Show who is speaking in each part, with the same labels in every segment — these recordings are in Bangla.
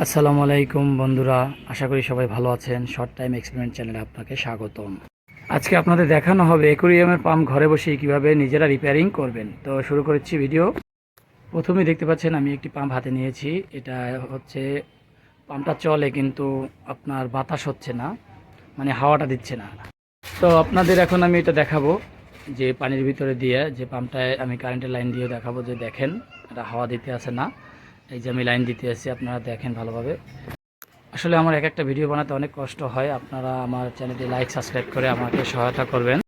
Speaker 1: আসসালামু আলাইকুম বন্ধুরা, আশা করি সবাই ভালো আছেন। শর্ট টাইম এক্সপেরিমেন্ট চ্যানেলে আপনাকে স্বাগতম। আজকে আপনাদের দেখানো হবে একুরিয়ামের পাম্প ঘরে বসে কীভাবে নিজেরা রিপেয়ারিং করবেন। তো শুরু করেছি ভিডিও প্রথমেই দেখতে পাচ্ছেন আমি একটি পাম্প হাতে নিয়েছি। এটা হচ্ছে, পাম্পটা চলে কিন্তু আপনার বাতাস হচ্ছে না মানে হাওয়াটা দিচ্ছে না। তো আপনাদের এখন আমি এটা দেখাবো, যে পানির ভিতরে দিয়ে যে পাম্পটায় আমি কারেন্টের লাইন দিয়ে দেখাবো যে দেখেন, এটা হাওয়া দিতে আসে না। এই যে আমি লাইন দিতে আসি আপনারা দেখেন ভালোভাবে। আসলে আমার এক একটা ভিডিও বানাতে অনেক কষ্ট হয়, আপনারা আমার চ্যানেলটি লাইক, সাবস্ক্রাইব করে আমাকে সহায়তা করবেন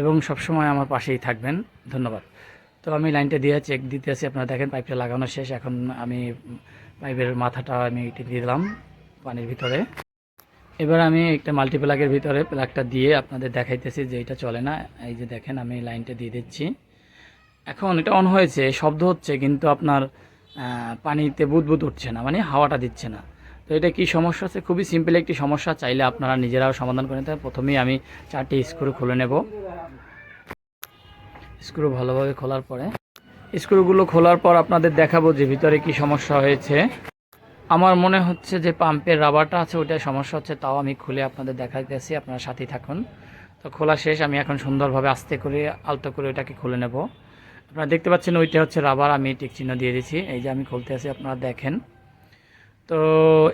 Speaker 1: এবং সবসময় আমার পাশেই থাকবেন। ধন্যবাদ। তো আমি লাইনটা দিয়ে চেক দিতে আসি আপনারা দেখেন পাইপটা লাগানো শেষ, এখন আমি পাইপের মাথাটা আমি এটি দিয়ে দিলাম পানির ভিতরে। এবার আমি একটা মাল্টি প্লাগের ভিতরে প্লাগটা দিয়ে আপনাদের দেখাইতেছি যে এটা চলে না। এই যে দেখেন, আমি লাইনটা দিয়ে দিচ্ছি। এখন এটা অন হয়েছে, শব্দ হচ্ছে, কিন্তু আপনার পানিতে বুদবুদ উঠছে না মানে হাওয়াটা দিচ্ছে না। তো এটা কি সমস্যা আছে? খুবই সিম্পল একটি সমস্যা, চাইলে আপনারা নিজেরাও সমাধান করে নিতে প্রথমেই আমি চারটি স্ক্রু খুলে নেব। স্ক্রু ভালোভাবে খোলার পরে। স্ক্রুগুলো খোলার পর আপনাদের দেখাবো যে ভিতরে কি সমস্যা হয়েছে। আমার মনে হচ্ছে যে পাম্পের রাবারটা আছে ওইটা সমস্যা হচ্ছে, তাও আমি খুলে আপনাদের দেখাইতেছি, আপনারা সাথেই থাকুন। তো খোলা শেষ, আমি এখন সুন্দরভাবে আস্তে করে, আলতো করে ওইটাকে খুলে নেব। আপনারা দেখতে পাচ্ছেন ওইটা হচ্ছে রাবার, আমি টিক চিহ্ন দিয়ে দিয়েছি এই যে আমি খুলতে আছি, আপনারা দেখেন। তো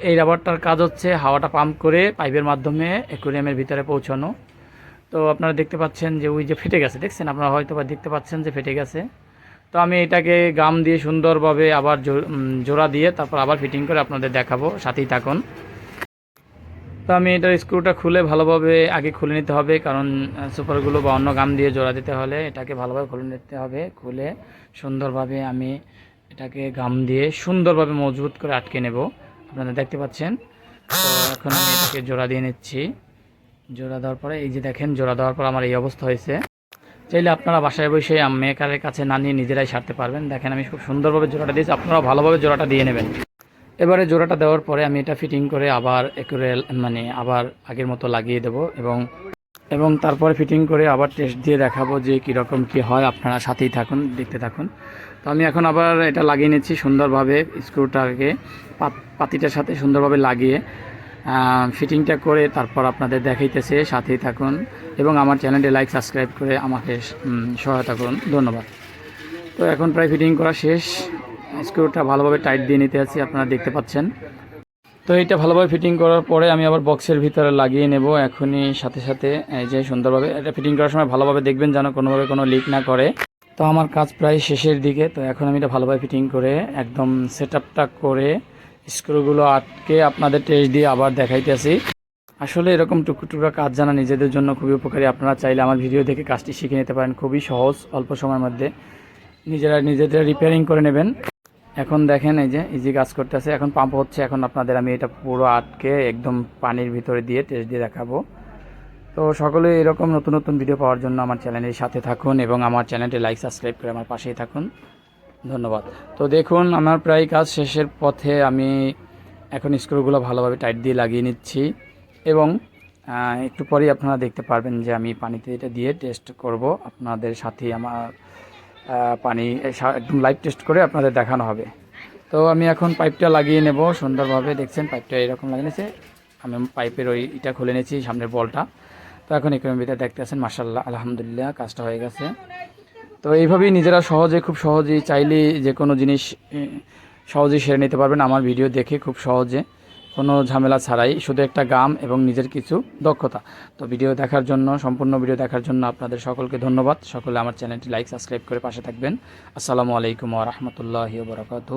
Speaker 1: এই রাবারটার কাজ হচ্ছে হাওয়াটা পাম্প করে পাইপের মাধ্যমে অ্যাকুরিয়ামের ভিতরে পৌঁছানো। তো আপনারা দেখতে পাচ্ছেন যে ওই যে ফেটে গেছে, দেখছেন? আপনারা হয়তো বা দেখতে পাচ্ছেন যে ফেটে গেছে। তো আমি এটাকে গাম দিয়ে সুন্দরভাবে আবার জোড়া দিয়ে তারপর আবার ফিটিং করে আপনাদের দেখাবো। সাথেই থাকুন। তো আমি এটার স্ক্রুটা খুলে ভালোভাবে আগে খুলে নিতে হবে, কারণ সুপারগুলো বা অন্য গাম দিয়ে জোড়া দিতে হলে এটাকে ভালোভাবে খুলে নিতে হবে। খুলে সুন্দরভাবে আমি এটাকে গাম দিয়ে সুন্দরভাবে মজবুত করে আটকে নেব। আপনারা দেখতে পাচ্ছেন? তো এখন আমি এটাকে জোড়া দিয়ে নিচ্ছি। জোড়া দেওয়ার পরে, এই যে দেখেন, জোড়া দেওয়ার পর আমার এই অবস্থা হয়েছে। চাইলে আপনারা বাসায় বসে মেকারের কাছে না নিয়ে নিজেরাই সারতে পারবেন। দেখেন, আমি খুব সুন্দরভাবে জোড়াটা দিয়েছি। আপনারা ভালোভাবে জোড়াটা দিয়ে নেবেন। এবারে জোড়াটা দেওয়ার পরে আমি এটা ফিটিং করে আবার একুরেল মানে আবার আগের মতো লাগিয়ে দেব এবং এবং তারপরে ফিটিং করে আবার টেস্ট দিয়ে দেখাবো যে কীরকম কী হয়। আপনারা সাথেই থাকুন, দেখতে থাকুন। তো আমি এখন আবার এটা লাগিয়ে নিচ্ছি সুন্দরভাবে স্ক্রুটাকে পাত- পাতিটার সাথে সুন্দরভাবে লাগিয়ে ফিটিংটা করে তারপর আপনাদের দেখাইতেছে, সাথেই থাকুন এবং আমার চ্যানেলটি লাইক সাবস্ক্রাইব করে আমাকে সহায়তা করুন। ধন্যবাদ। তো এখন প্রায় ফিটিং করা শেষ। স্ক্রুটা ভালোভাবে টাইট দিয়ে নিতে আছি, আপনারা দেখতে পাচ্ছেন। তো এটা ভালোভাবে ফিটিং করার পরে আমি আবার বক্সের ভিতরে লাগিয়ে নেব এখনই, সাথে সাথে, এই যে সুন্দরভাবে। এটা ফিটিং করার সময় ভালোভাবে দেখবেন যেন কোনোভাবে কোনো লিক না করে। তো আমার কাজ প্রায় শেষের দিকে, তো এখন আমি এটা ভালোভাবে ফিটিং করে একদম সেট করে স্ক্রুগুলো আটকে আপনাদের টেস্ট দিয়ে আবার দেখাইতেছি আসলে এরকম টুকটুকা কাজ জানা নিজেদের জন্য খুবই উপকারী। আপনারা চাইলে আমার ভিডিও দেখে কাজটি শিখে নিতে পারেন। খুবই সহজ, অল্প সময়ের মধ্যে। নিজেরা নিজেদের রিপেয়ারিং করে নেবেন। এখন দেখেন এই যে ইজি কাজ করতেছে। এখন পাম্প হচ্ছে, এখন আপনাদের আমি এটা পুরো আটকে একদম পানির ভিতরে দিয়ে টেস্ট দিয়ে দেখাবো। তো সকলে এরকম নতুন নতুন ভিডিও পাওয়ার জন্য আমার চ্যানেলের সাথে থাকুন এবং আমার চ্যানেলটি লাইক সাবস্ক্রাইব করে আমার পাশেই থাকুন। ধন্যবাদ। তো দেখুন, আমার প্রায় কাজ শেষের পথে আমি এখন স্ক্রুগুলো ভালোভাবে টাইট দিয়ে লাগিয়ে নিচ্ছি এবং একটু পরেই আপনারা দেখতে পারবেন যে আমি পানিতে এটা দিয়ে টেস্ট করব। আপনাদের সাথেই আমার পানি একদম লাইভ টেস্ট করে আপনাদের দেখানো হবে। তো আমি এখন পাইপটা লাগিয়ে নেব সুন্দরভাবে। দেখছেন পাইপটা এরকম লাগিয়ে নিয়েছে। আমি পাইপের ওই এটা খুলে নিয়েছি, সামনের বলটা। তো এখন ভিতরে দেখতে আছেন মার্শাল্লাহ আলহামদুলিল্লাহ, কাজটা হয়ে গেছে। তো এইভাবেই নিজেরা সহজে, খুব সহজেই চাইলে যে কোনো জিনিস সহজেই সেরে নিতে পারবেন। আমার ভিডিও দেখে খুব সহজে। কোনো ঝামেলা ছাড়াই শুধু একটা গাম এবং নিজের কিছু দক্ষতা। তো ভিডিও দেখার জন্য, সম্পূর্ণ ভিডিও দেখার জন্য আপনাদের সকলকে ধন্যবাদ। সকলে আমার চ্যানেলটি লাইক, সাবস্ক্রাইব করে পাশে থাকবেন। আসসালামু আলাইকুম রহমতুল্লাহ বরকাতু